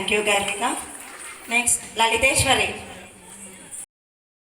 Thank you Garvita next Lalitheswari.